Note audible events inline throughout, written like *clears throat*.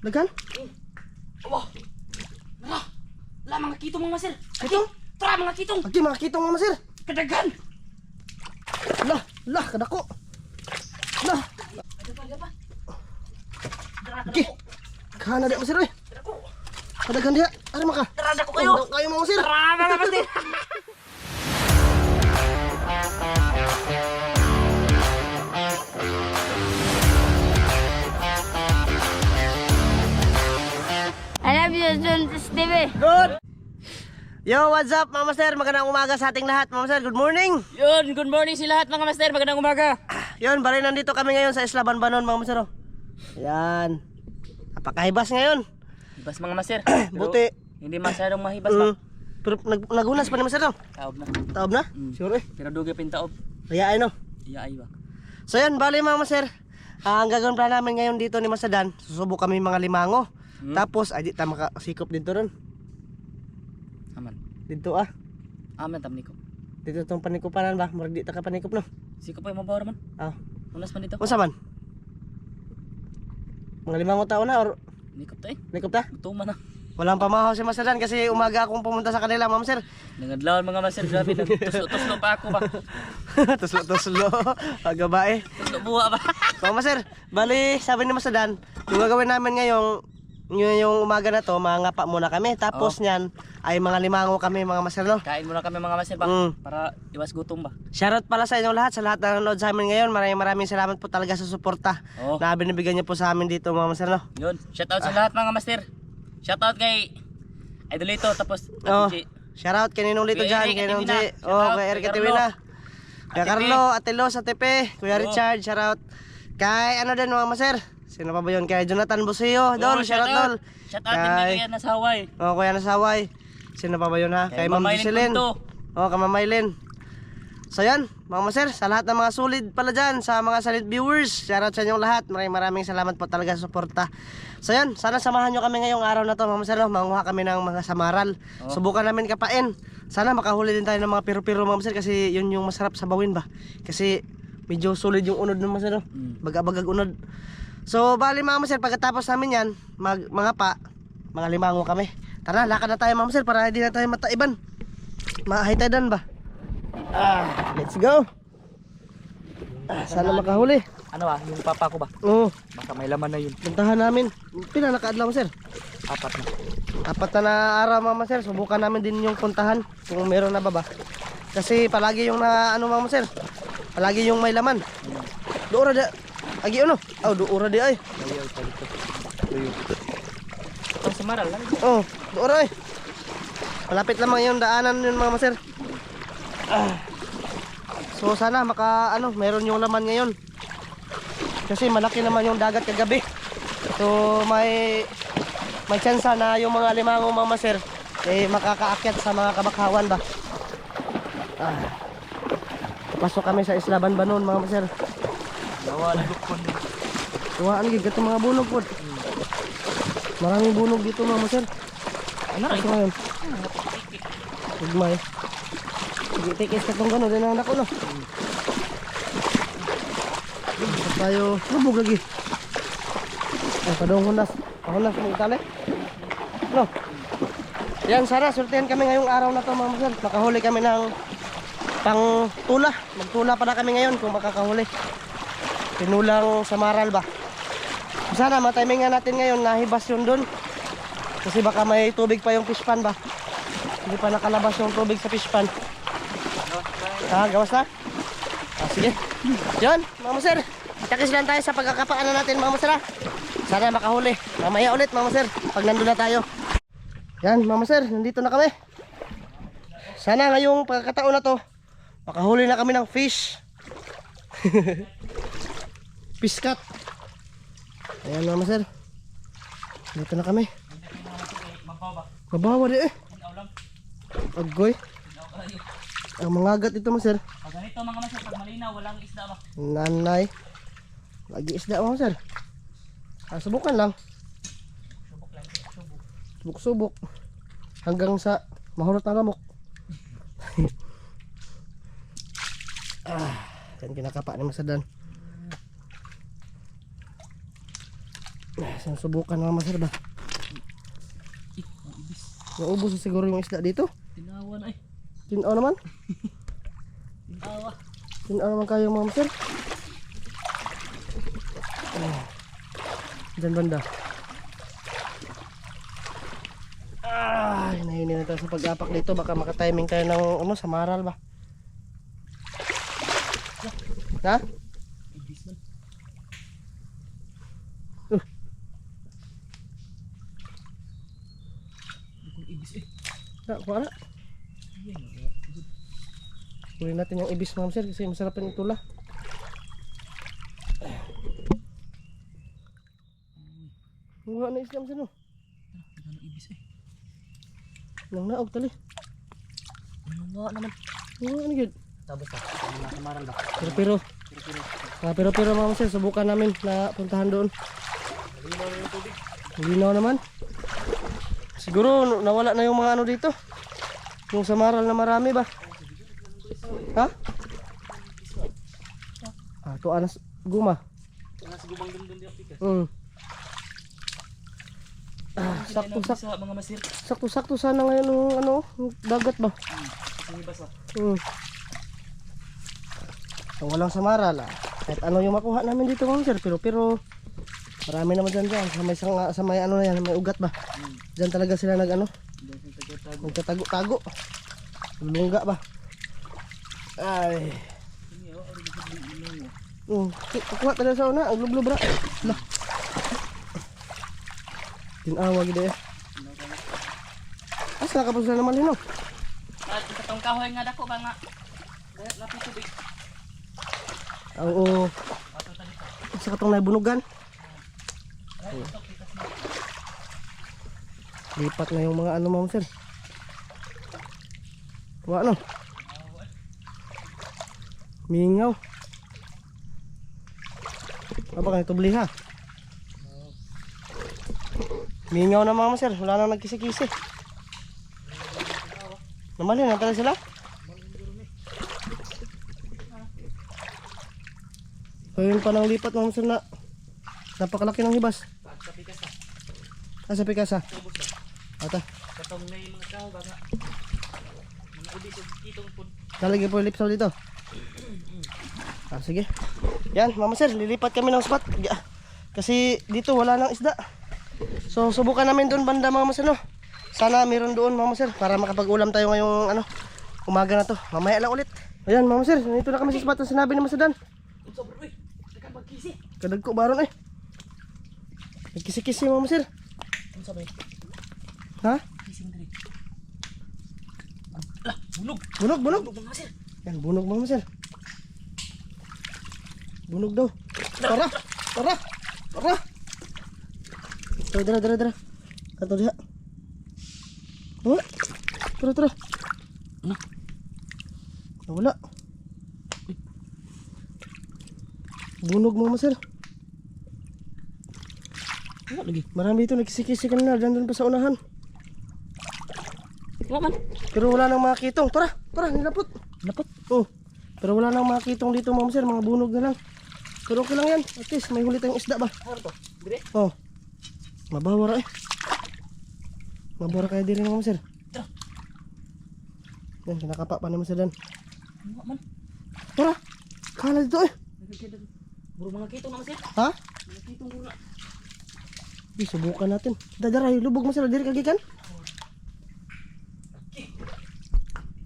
Dagan? Aba! Wala! Wala mga kitong mga sir! Kitong? Tara mga kitong! Agi, mga kitong mga sir. Kadagan! Lah, lah, kadako. Lah, Ada pa, ada pa! Tara, agi. Kana di mga sir, eh. Kadagan dia. Ari maka. Tara, dako kayo! Kayo mga sir. Tara mga kapatid! *laughs* I love you, Jun Steve. Good. Yo, what's up, Mama Sir? Magandang umaga sa ating lahat, Mama Sir. Good morning. Yun, good morning si lahat mga master. Magandang umaga. Yun, bali nandito kami ngayon sa Isla Banbanon, Mama Sir. oh. Yan. Napakahibas ngayon. Hibas mga master. *clears throat* Pero Buti. Hindi masyadong mahibas ba? Mm. Pero nag nagunas pa ni Mama Sir. no? Taob na. Taob na? Mm. Sure eh. Pero dugi pintaob. Kaya ano. Iya ay ba? So yan, bali Mama Sir. Ah, ang gagawin pala namin ngayon dito ni Masadan, susubok kami mga limango. Hmm. Tapos, ay di tama makasikop dito ron. Aman. Dito ah. Aman tam niko. Dito tong panikupanan ba? Murag di ta ka panikop no. Siko pa yung mabawar man. Ah. Unas man dito. Unsa man? Mga limango taon na or Nikop tayo. nikop ta? Gutuman na. Walang pamahaw si Masadan kasi umaga akong pumunta sa kanila, Ma'am Sir. Nangadlawan mga master. Grabe, *laughs* nagtuslo-tuslo pa ako ba? *laughs* Tuslo-tuslo. Aga ba eh. Tuslo buha ba? Mama Sir, bali sabi ni Masadan, yung gagawin namin ngayong yung, yung umaga na to, mangapa muna kami. Tapos niyan ay mga limango kami mga master no. Kain muna kami mga master ba? Mm. Para iwas gutom ba? Shoutout pala sa inyo lahat, sa lahat na nanonood sa amin ngayon. Maraming maraming salamat po talaga sa suporta Oo. na binibigyan niyo po sa amin dito mga master no. Yun. Shoutout sa lahat mga master. Shoutout kay Idolito tapos Oh. Ate G. Shoutout kay Ninong Lito Kuya dyan, Eric kay Ninong G. Oh, Shoutout kay kay Eric Carlo. Kay Ate Carlo, Ate Los, Ate Pe, Kuya Oo. Richard, shoutout. Kay ano din mga master? Sino pa ba yun? Kay Jonathan Busio, Dol, Oh, shoutout Dol. Shoutout din Kay- Kuya Nasaway. Oh, Kuya Nasaway. Sino pa ba yun ha? Kay, Kay Ma'am Jocelyn. Oh, kay Ma'am Maylin. So yan, mga master, sa lahat ng mga solid pala dyan, sa mga solid viewers, shoutout sa inyong lahat. Maraming maraming salamat po talaga sa suporta. So yan, sana samahan nyo kami ngayong araw na to, mga master. No? Manguha kami ng mga samaral. Oh. Subukan namin kapain. Sana makahuli din tayo ng mga piro-piro, mga master, kasi yun yung masarap sa bawin ba? Kasi medyo solid yung unod ng master. No? Mm. Baga-bagag unod. So, bali mga master, pagkatapos namin yan, mag, mga pa, mga limango kami. Tara, lakad na tayo mga master para hindi na tayo mataiban. Mahaytadan ba? Ah, let's go. Ah, sana makahuli. Ano ba? Yung papa ko ba? Oo, Baka may laman na yun. puntahan namin. Pila nakaadlaw mo, sir? Apat na. Apat na na araw mama sir, subukan namin din yung puntahan kung meron na ba ba. Kasi palagi yung na ano mama sir, palagi yung may laman. Doora da. Agi ano? Oh, doora di ay. Ayaw pa dito. Lang. Oh, doora ay. Malapit lamang yung daanan yun mga sir. Ah. So sana maka ano, meron yung laman ngayon. Kasi malaki naman yung dagat kagabi. So may may chance na yung mga limango mga sir eh makakaakyat sa mga kabakawan ba. Ah. Pasok kami sa Isla Banbanon mga sir. Gawa na. Tuwaan gid katong mga bunog pod. Maraming bunog dito mga sir. Ano Ito ngayon. Ugmay. Sige, tikis ka kung gano'n. Din ang anak ko, no? Ito tayo. Lubog lagi. Ay, padong hunas. Pahunas mo itali. No? Yan, Sara. Surtihan kami ngayong araw na to, mga masal. Makahuli kami ng pang tula. Magtula pa na kami ngayon kung makakahuli. Pinulang samaral ba? Sana matimingan natin ngayon nahibas yun dun. Kasi baka may tubig pa yung fish pan ba? Hindi pa nakalabas yung tubig sa fish pan. Ah, gawas na? Ah, sige. Yun, mama sir. Takis lang tayo sa pagkakapaan na natin, mama sir. ah. Sana makahuli. Mamaya ulit, mama sir. Pag nandun na tayo. Yan, mama sir. Nandito na kami. Sana ngayong pagkakataon na to, makahuli na kami ng fish. *laughs* cut. Ayan, mama sir. Dito na kami. Mabawa di eh. Agoy. Ang mga agat ito mo sir. Pag ganito mga master, pag malinaw, walang isda ba? Nanay. Lagi isda mo sir. Ah, subukan lang. Subok-subok. Hanggang sa mahulot ng lamok. *laughs* ah, yan kinakapa ni Masadan. Ah, Susubukan mga master ba? Naubos na siguro yung isda dito. Tinawa na eh. Tinaw naman. Tinawa. Tinaw naman kayo mga. Oh. Diyan banda. Ay, nahihinin na tayo sa pag-apak dito. Baka makatiming tayo ng ano, sa maral ba? Ha? Ibis man. Uh. Bukong ibis eh. Ha, kuha na. Huli natin yung ibis mga sir kasi masarap yung tula. Mukha na islam sir no. Ano ibis eh. Nang naog tali. Ano nga naman. Mukha na gid. Tapos pa. Ano na kamaran ba? Pero pero. Ah, pero pero mga sir, subukan namin na puntahan doon. Linaw naman. Siguro nawala na yung mga ano dito. Yung samaral na marami ba? Ha? Ah, to anas guma. Wala sa gubang dundun di apika. Mm. Ah, sakto sakto Sa mga masir. sakto sakto sana ngayon yung ano, dagat ba? Kasi ibas ah. Mm. Kung walang samaral, ah, kahit ano yung makuha namin dito mga sir, pero pero marami naman dyan dyan, sa may, sanga, sa may ano na yan, may ugat ba? Dyan talaga sila nag ano, nagtatago-tago. Lulungga ba? Ay. Mm, kukuha talaga sa una, ang lublo bra. Lah. Tinawa gid eh. Asa ka pa naman lino? At katong kahoy nga dako ba nga. Lapit tubig. Oo. Sa katong nabunugan. Lipat na yung mga ano ma'am sir. Wa ano? Mingaw. Apa kayo tubli ha? Mingaw na mga sir, wala nang nagkisi-kisi. Namalin na talaga sila? Ayun pa nang lipat mga sir na napakalaki ng hibas. Sa pikas na. Ah, sa Picasa. Tubos na. Ata, Katong may mga kahoy ba nga. Mga ibis o kitong pun. nalagay po yung lipsaw dito. Ah, sige. Yan, mama sir, lilipat kami ng spot. Ya, Kasi dito wala nang isda. So, subukan namin doon banda mama sir, no? Sana meron doon mama sir, para makapag-ulam tayo ngayong ano, umaga na to. Mamaya lang ulit. Ayan, mama sir, nandito na kami sa spot na sinabi ni Masadan. Unsa bro eh. Dagan magkisi. Kadag ko baron eh. Nagkisi-kisi mama sir. Unsa ba? eh? Ha? Kising diri. Ah, bulog. Bunog, bunog. Bulog mga masir. Yan, bunog mama sir. Bunog daw. Tara! Tara! Tara! Tara, tara, tara, tara. Kanto diha. Wala. Tara, tara. Ano? Wala. Bunog mama sir. Wala lagi. Marami dito nagkisi-kisi kanina. Diyan doon pa sa unahan. Wala man. Pero wala nang mga kitong. Tara, tara, nilapot. Napot. Oh. Pero wala nang mga kitong dito mama sir. Mga bunog na lang. Pero okay lang yan. At least may huli tayong isda ba? Ano to? Dire. Oh. Mabawara eh. Mabawara kaya diri mga sir. Tara. Yan, kinakapa pa naman sila. Wala man. Tara! Kala dito eh. Buro mga kitong na masir. Ha? Mga kitong buro na. Di, subukan natin. Dadaray, lubog mo sila diri kagikan.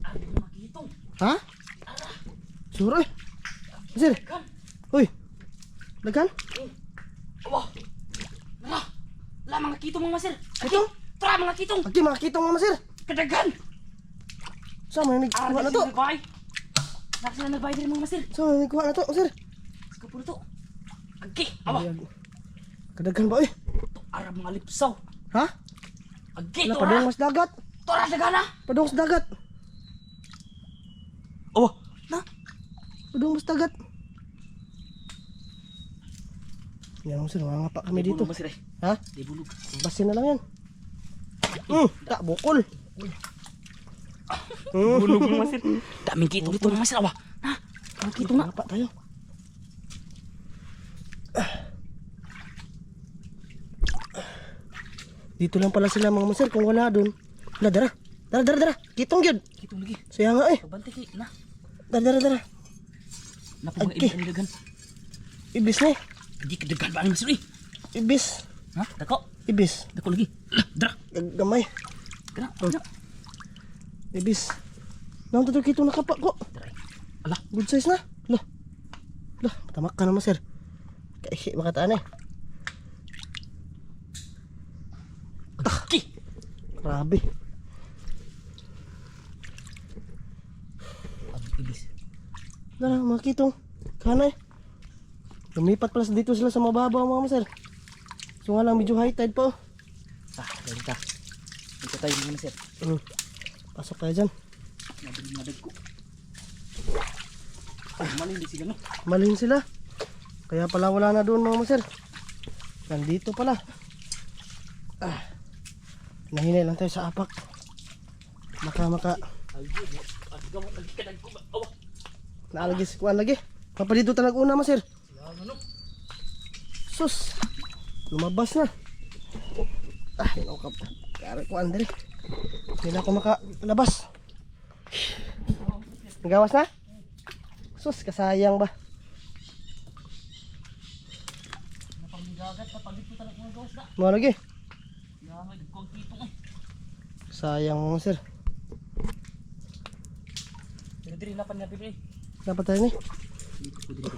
Ah, di mga kitong. Ha? Sure eh. Sir. Kan. Uy. Dagan? Wah. Wala. Wala mga kitong mga masir. Kitong? Tara mga kitong. Agi, mga kitong mga sir. Kadagan. Sama na Ah, nagkuha na kasi to. nagbay. Nasa na nagbay din mga masir. Sama na nagkuha na to, sir. Kapulo to. Agi. Awa. Ay, ag- Kadagan ba eh? Arab mga lipsaw. Ha? Agi. Wala, Tora. padong mas dagat. Tora dagana. Padong mas dagat. Oh. Na. Padong mas dagat. Yan mga sir, mga pa kami dito. Bulog eh. Ha? Di bulog. Basin na lang yan. Hmm, tak bukol. Hmm. Bulog mga masir. *laughs* Daming kitong dito mga masir. Awa. Ha? Ang kitong na. Apa tayo? Dito lang pala sila mga master kung wala doon. Wala, dara. Dara, dara, dara. Kitong yun. Kitong lagi. Saya nga eh. Pabante kay na. Dara, dara, dara. Napo mga Okay. ibig dagan. Ibis na eh. Di ka dagan ba ang master eh? Ibis. Ha? Dako. Ibis. Dako lagi. Gag- Gamay. Dra. Oh. Dra. Ibis. Nang tutok kitong nakapa ko. Ala. Good size na. Lah. Lah, tamak ka naman sir. Kaihi makataan eh. Grabe. Ang ibis. Dara, mga kitong. Kana eh. Lumipat pala dito sila sa mababaw mga master. So nga lang medyo high tide pa oh. Ah, dali ta. Dito tayo mga master. Hmm. Pasok tayo dyan. Nadag nadag ko. Oh, malindi sila no. Malin sila. Kaya pala wala na doon mga master. Nandito pala. Ah. Nahinay lang tayo sa apak. Maka maka. Ay, ang gawa ang kadag ko. Awa. Naalagi si Kuan lagi. Papadito talag una ano. Sus. Lumabas na. Ah, ano ka pa. Kari Kuan dali. Hindi na ako makalabas. Nagawas na? Sus, kasayang ba? Napanggagat pa pag dito talaga mga gawas na. Mga lagi. Yan ay dagkong kitong eh. Sayang mga sir. Dili dili na pa niya bibili. Dapat tayo ni. Dito.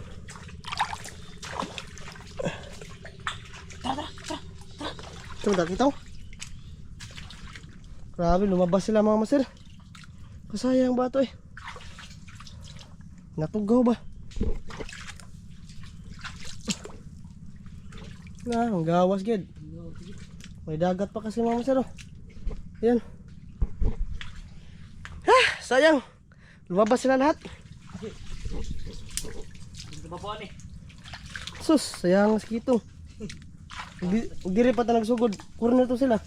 Tara, tara, tara. Ito ba kita? Grabe, lumabas sila mga master. Kasayang ba ito eh. Natugaw ba? Na, ang gawas gid. May dagat pa kasi mga master oh. Ayan. Sayang. Lumabas sila lahat. Dito ba po ani? Sus, sayang si Kitong. Di, di rin pa ta nagsugod. Corner to sila.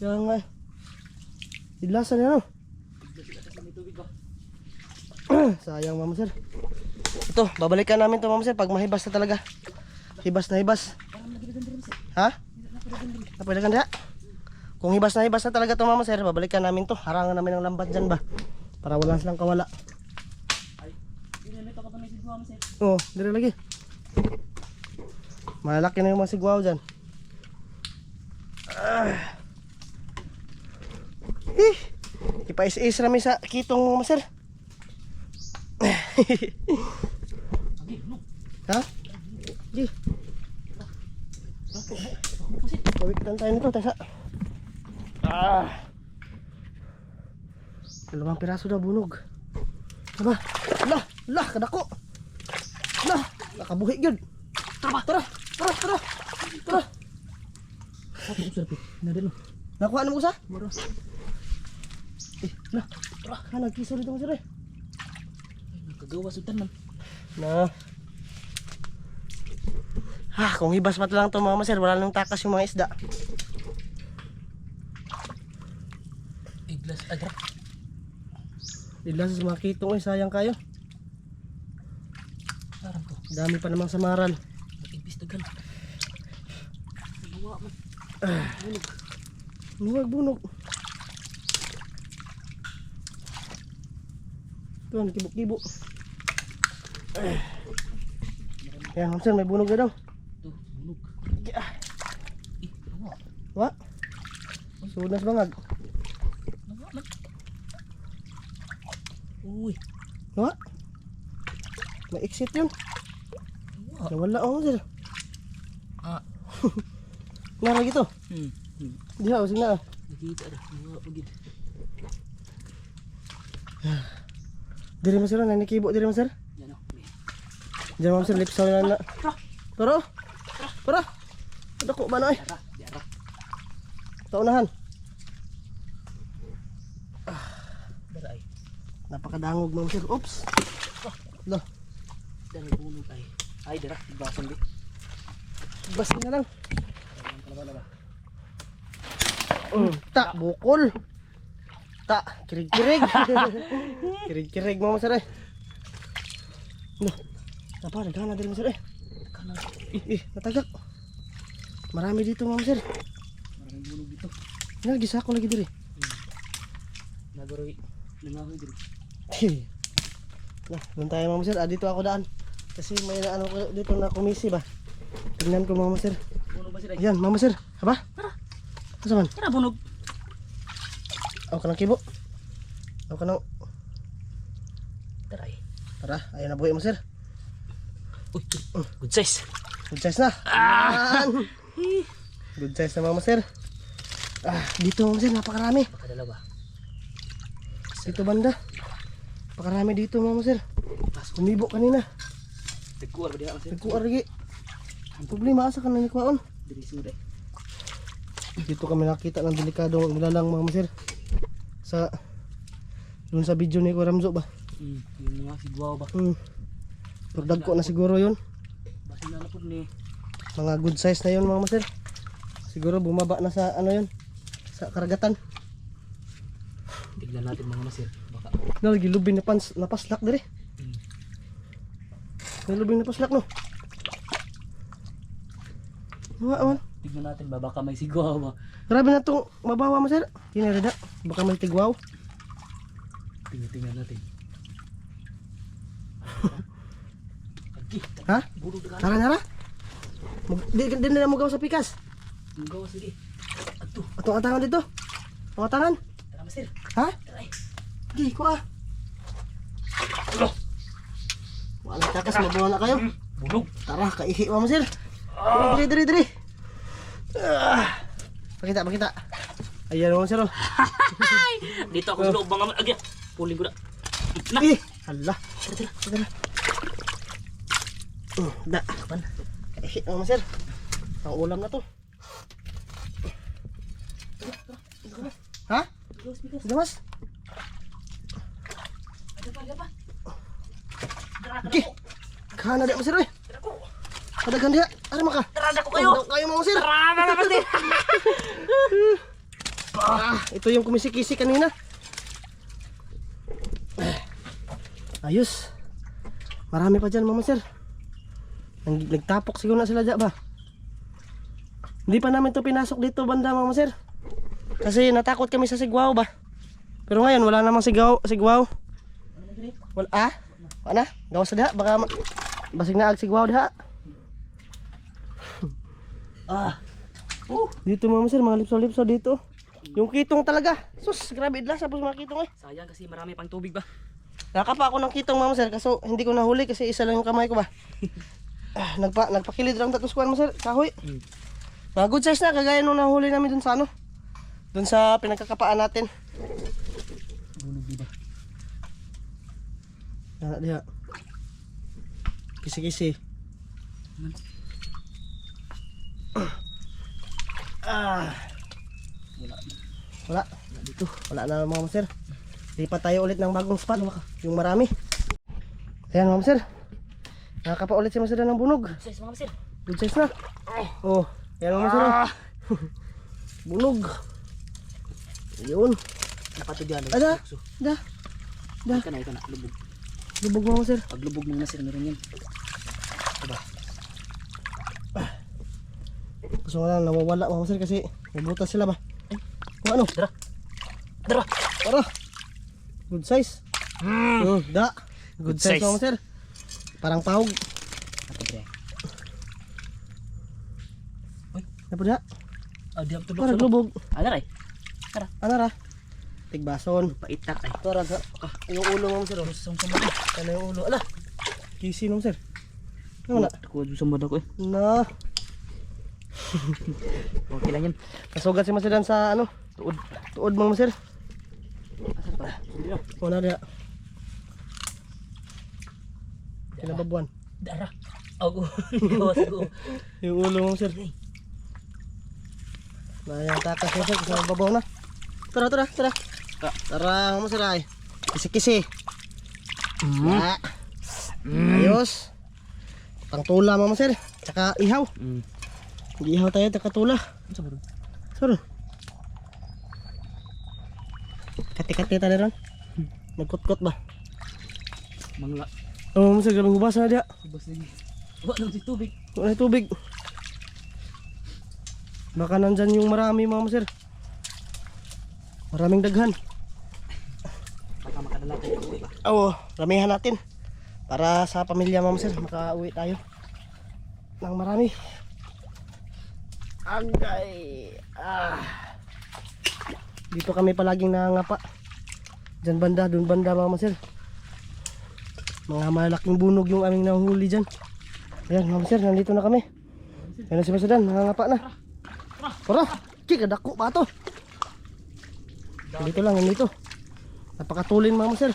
Kaya nga. eh. Idlasan yan oh. *clears throat* Sayang mama sir. Ito, babalikan namin to mama sir pag mahibas na talaga. Hibas na hibas. Ha? Napadagan diha? Kung hibas na hibas na talaga to mama sir, babalikan namin to. Harangan namin ng lambat dyan ba? Para wala silang kawala. Dili nito ka pa may sigwa mo sir. Oo, oh, dire lagi. Malaki na yung mga sigwaw dyan. Ah. Eh, ipais-is rami sa kitong. Agi, no. ha? Di. Pawikitan tayo nito, tasa. Ah. Dalawang piraso na bunog. Aba, lah, lah, kadako. Lah, nakabuhi gyud. Tara? Tara, tara, tara. Tara. Ako ko sir. Nadalo. Nakuha na mo sa? Moro. Eh, lah. Tara, ha, nagkiso dito mo sir eh. Kagawa sa tanan. Na. Ha, kung hibas pa lang to mga maser, wala nang takas yung mga isda. Ilan sa mga kitong eh, sayang kayo. Dami pa namang samaran. Ibis dagan. Gawa man. Huwag bunog. Ito, kibo-kibo. Yan, Hamster, may bunog na daw. To, bunog. Ah, Eh. Wa? Sunas bangag. Gawa man. Uy, Wa? May exit yun. gawa. Nawala ako, sir. Ah. *laughs* Narag ito. Hmm. Hmm. Di ha, usig na. ah. Nakita ra. Gawa pagid. Diri mo sir, nanikibo diri mo sir. Yan oh. Diyan mo sir, lips na na. Tara. Tara. Dako ba na eh? Tara, tara. Taunahan. Tara ay. Napakadangog mo sir. Oops. Lah, Dara bunog ay. Ay, dara. Basan di. bas na lang. Mm, ta, bukol. Ta, kirig-kirig. *laughs* kirig-kirig mo sir eh. No. Tapa, nagana diri mo sir eh. Ih, ih, natagak. Marami dito ma'am sir. Maraming bunog dito. Nagisa ko lagi diri. Nagoroy. Nangahoy dito. Nah, doon tayo ma'am sir. Ah, dito ako daan. Kasi may ano ko dito na kumisi ba. Tingnan ko ma'am sir. Bunog ba sila? Yan, ma'am sir. Aba? Asa man? Tara bunog. Ako ka ng kibo. Ako ka ng... Tara eh. Tara, ayun na buhay mo sir. Uy, good size. Good size na. Yan. Good size na mama sir. Ah, dito mama sir, napakarami. Pakadalawa. Dito banda. Napakarami dito mama sir. Kumibo kanina. Tagkuar ba diha kasi? Nagkuha lagi. Ang problema asa ka na nikuhaon. Diri suday. Dito kami nakita ng delikadong nilalang mama sir. Sa doon sa video ni Kuya Ramzo ba? Hmm, yun nga si Guaw ba? Hmm. Pero dagko na siguro yun. Basi na na po ni. Mga good size na yun mga sir. Siguro bumaba na sa ano yun. Sa karagatan. Tignan natin mga masir. Baka Nalagi lubin na pans na paslak. Hmm. May lubin na paslak no. Wa man. tignan natin ba baka may si Guaw ba? Grabe na tong mabawa mo sir. Tinarada. Baka may tigwaw. Tingnan natin. Ha? na Tara nara. Mag, di, di na mugaw sa pikas. Guaw sige. Ato, Atong atangan dito. Ang atangan. tara masir. Ha? Di ko ah. Wala takas mabawa na kayo. Bunog. Tara, kaihi mo sir. Diri, diri, diri. Ah. Pakita, pakita. Ayan mo sir. oh. Dito ako sa loob mga agi. Puling ko na. Na. Eh, hala. Tara, tara, tara. Uh, da. Pan. Kaihi mo sir. Ang ulam na to. Ha? Bigas, bigas. Gamas? Ada pa, ada pa. Tara, Okay. Kana di mo sir eh. tara ko. Kadagan dia. Ara maka. Tara, ko kayo. Kayo mo sir. Tara, tara, masir. Ah, ito yung kumisikisi kanina. Ayos. Marami pa dyan, mama sir. Nag- Nagtapok siguro na sila dyan ba? Hindi pa namin to pinasok dito banda, mama sir. Kasi natakot kami sa sigwaw ba? Pero ngayon, wala namang sigaw, sigwaw. Wala, ah? Wala na? Gawas na diha, baka basig na ag sigwaw diha. *coughs* Ah. Dito mama sir, mga lipso-lipso dito. Yung kitong talaga. Sus, grabe idla sa mga kitong eh. Sayang kasi marami pang tubig ba? *laughs* Nakapa ako ng kitong mama sir kaso hindi ko nahuli kasi isa lang yung kamay ko ba. *laughs* ah, nagpa nagpakilid lang tatos kuan mo sir, kahoy. Mm. Mga good size na kagaya nung nahuli namin dun sa ano. Dun sa pinagkakapaan natin. Bunog di ba? Ah, diha. Kisi-kisi. Ah. Wala. Wala. Dito. Wala na mga sir. Lipat tayo ulit ng bagong spot. Yung marami. Ayan mga sir. Nakakapa ulit si Masira ng bunog. Size mga masir. Good size na. Oh. Ayan mga sir. Ah. *laughs* Bunog. Yun. Napati diyan. Ada. Da. Da. Ika na, ika na. Lubog. Lubog mga sir. Pag lubog ng nasir, meron yan. Gusto ko lang nawawala mga sir kasi may butas sila ba. Kung ano? Tara. Tara. Para. Good size. Mm. Da. Good, Good size, size. mga sir. Parang pahog. Ato pre. Ano da? Ah, di ako tulog Para sa lubog. Ano ray? Ano? Tigbason. Paitak ay. Para sa ah, yung ulo mga sir. oh. Sa sa mga. Ano yung ulo? Ala. Kisi mga sir. Ano na? Ako sa mga ko eh. Na. *laughs* Okay lang yan. Nasugat si Masidan sa ano? Tuod. Tuod mga sir. Asa pa? Hindi na. Una dia. Kinababuan. Dara. Ako. *laughs* Yung ulo mga sir. Na yung takas mo sir. Sa babaw na. Tara, tara, tara. Ah. Tara, mga sir ay. Kisi-kisi. Mm. Ah. Ayos. Pangtula mga sir. Tsaka ihaw. Mm. Ihaw tayo, tsaka tula. Ano? Sir. Kati-kati tayo ron. Nagkut-kut ba? Mangla. Oh, mga galong hubas na dia. Ubas lagi. Wa nang si tubig. Wala tubig. Baka nandyan yung marami mga master. Maraming daghan. Baka makadala tayo ng uwi ba? Oo, ramihan natin. Para sa pamilya mga master, makauwi tayo. Nang marami. Agay. Ah. Dito kami palaging nangangapa. Diyan banda, dun banda mga master. Mga malaking bunog yung aming nahuli dyan. Ayan mga master, nandito na kami. Ayan na si Masadan, nangangapa na. Tara, kika dako ba to? Dito lang, nandito. Napakatulin mga master.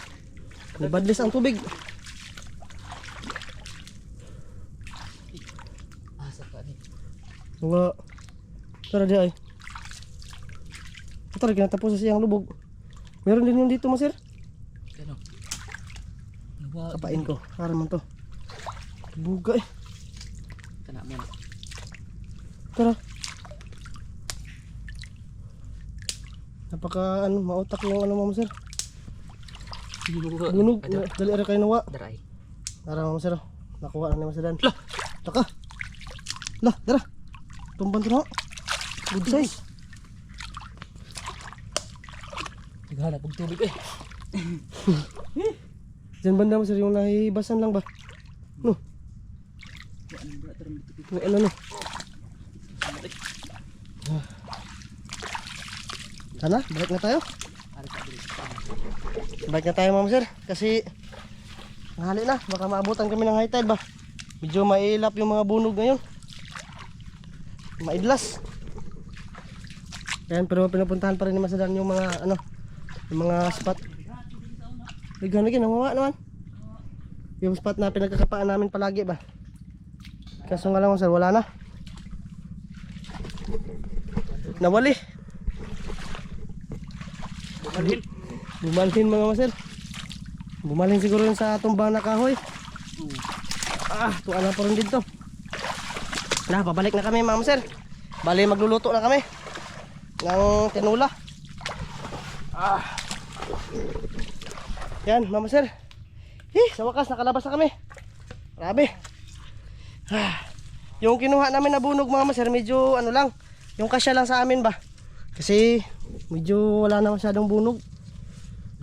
Nabadlis ang tubig. Asa ka ni. Mga Tara di ay. Tara kinatapos sa siyang lubog. Meron din yung dito master. Kano? Nawa. Kapain ko. Para man to. Buga eh. Kana mo. Tara. Napaka ano mautak yung ano mga master. Bunog. Dali ara kayo nawa. Daray. Tara mga master. Nakuha na ni masadan. Lah. Taka. Lah, tara. Tumban to na. Good size. Naghanap og tubig eh. *laughs* Diyan banda master yung nahihibasan lang ba? No. May ano no. Ah. Sana, balik na tayo. Balik na tayo ma'am sir. Kasi Nahali na, baka maabutan kami ng high tide ba? Medyo mailap yung mga bunog ngayon. Maidlas. Yan, pero pinupuntahan pa rin ni Masadan yung mga ano, yung mga spot. Bigyan lagi, nangawa naman. Yung spot na pinagkakapaan namin palagi ba? Kaso nga lang sir, wala na. Nawali. Bumalhin mga maser. Bumalhin siguro yun sa tumbang na kahoy. Ah, tuwa na po rin dito. Na, pabalik na kami mga maser. Bali, magluluto na kami. Ng tinula. Ah. Yan, mama sir. Eh, sa wakas nakalabas na kami. Grabe. Ah. Yung kinuha namin na bunog mga sir, medyo ano lang, yung kasya lang sa amin ba? Kasi medyo wala na masyadong bunog.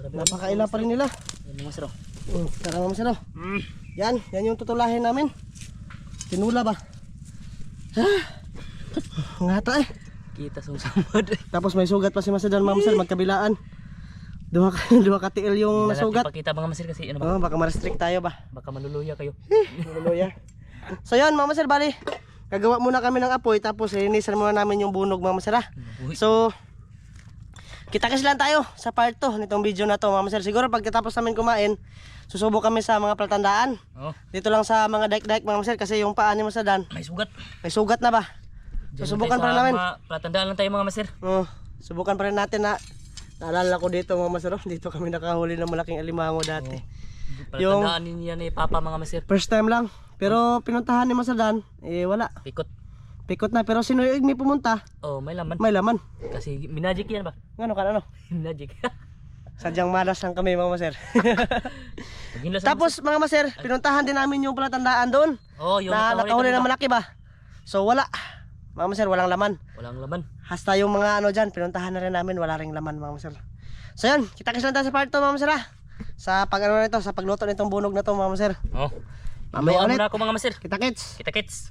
Napakaila pa rin nila. Yan mga sir. oh. Mm, tara mama sir. oh. Yan, yan yung tutulahin namin. Tinula ba? Ah. Ngata eh. Kita sa usamad. *laughs* Tapos may sugat pa si Masadan ma'am sir, magkabilaan. Duha ka, *laughs* duha ka tiil yung nasugat. Pakita mga masir kasi ano ba? Oh, baka ma-restrict tayo ba? Baka maluluya kayo. Hallelujah. So yan, Mama Sir, bali. Gagawa muna kami ng apoy tapos linisan muna namin yung bunog, Mama Sir. ah. So, kita kasi lang tayo sa part 2 nitong video na to, Mama Sir. Siguro pagkatapos namin kumain, susubok kami sa mga platandaan. Oh, Dito lang sa mga dike-dike, Mama Sir, kasi yung paa ni Masadan, may sugat. may sugat na ba? Diyan Susubukan pa rin namin. mga Platandaan lang tayo mga masir. Oh, subukan pa rin natin na naalala ko dito, Mama Sir. oh, Dito kami nakahuli ng malaking alimango dati. Yung- Platandaan niya ni Papa mga masir. First time lang. Pero pinuntahan ni Masadan, eh wala. Pikot. Pikot na. Pero sino yung may pumunta, Oh, may laman. may laman. Kasi minagic yan ba? Ano ka ano? *laughs* Minagic. *laughs* Sadyang malas lang kami mga maser. *laughs* Tapos mga maser, pinuntahan din namin yung palatandaan doon. Oh, yung Na nakahuli na na malaki ba? So wala. Mga maser, walang laman. Walang laman. Hasta yung mga ano dyan, pinuntahan na rin namin, wala ring laman mga maser. So yan, kita kasi lang tayo sa part 2 mga maser ah. Sa pag ano nito, sa pagluto nitong bunog na to mga maser. Oh. Mamaya ulit. na ako mga masir. Kita kits. Kita kits.